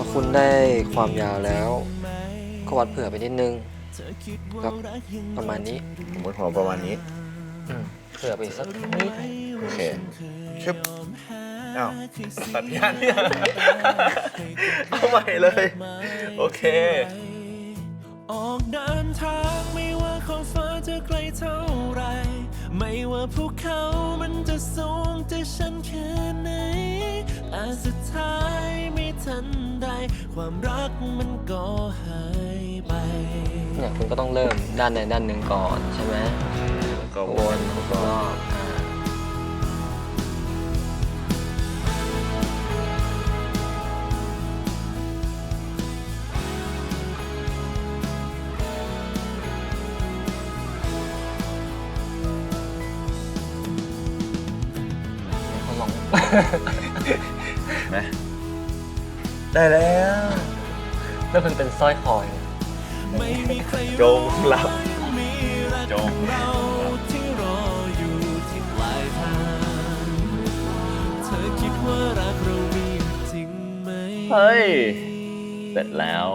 พอคุณได้ความยาวแล้ว ก็วัดเผื่อไปนิดนึงก็ประมาณนี้ผมก็ขอประมาณนี้ อืมเผื่อไปอีกสักนิดโอเคชึบอ้าวตัดยานเนี่ย เอาใหม่เลย โอเค ออกเดินทางไม่ว่าขอบฟ้าจะไกลเท่าไร ไม่ว่าภูเขามันจะสูงจะชันแค่ไหนแต่สุดท้ายไม่ทันใด ความรักมันก็หายไป เนี่ยคุณก็ต้องเริ่มด้านใดด้านหนึ่งก่อนใช่ไหมก็ววนนทุกรอบอ่าเขาลองนะ ได้แล้ว แล้วมันเป็นสร้อยคอยไม่มีใครจรู้งหลับมีรักจงเราที่รออยู่ที่ปลายทางเธอคิดว่ารักเรามีจริงไหมเฮ้ย เสร็จแล้ว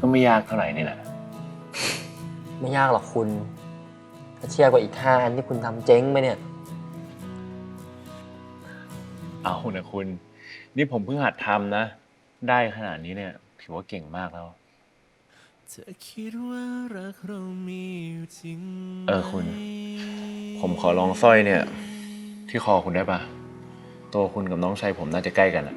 ก็ไม่ยากเท่าไหร่นี่แหละ ไม่ยากหรอกคุณ ถ้าเทียบกับอีกห้าอันที่คุณทำเจ๊งไปเนี่ย เอานะคุณ นี่ผมเพิ่งหัดทำนะ ได้ขนาดนี้เนี่ยถือว่าเก่งมากแล้ว เธอคิดว่ารักเรามีอยู่จริงไหมเออคุณ ผมขอลองสร้อยเนี่ย ที่คอคุณได้ปะตัวคุณกับน้องชายผมน่าจะใกล้กันอะ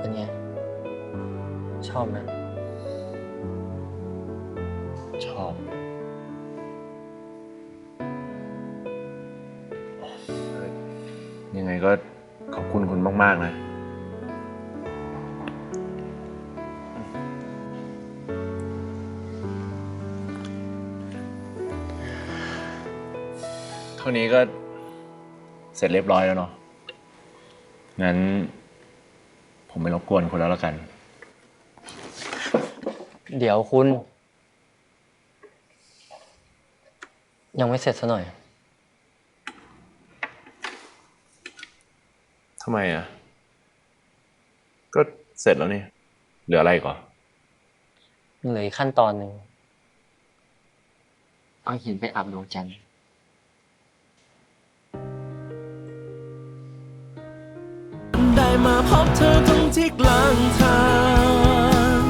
เป็นไง ชอบไหมชอบ ยังไงก็ขอบคุณคุณมาก ๆ นะ เท่านี้ก็เสร็จเรียบร้อยแล้วเนาะงั้น ผมไม่รบกวนคุณแล้วละกัน เดี๋ยวคุณ ยังไม่เสร็จซะหน่อย ทำไมอะ ก็เสร็จแล้วนี่ เหลืออะไรก่อนเหลืออีกขั้นตอนหนึ่งเอาหินไปอับดวงจันทร์ ที่กลางทาง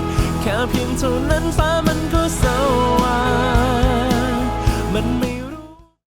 แค่เพียงเท่านั้น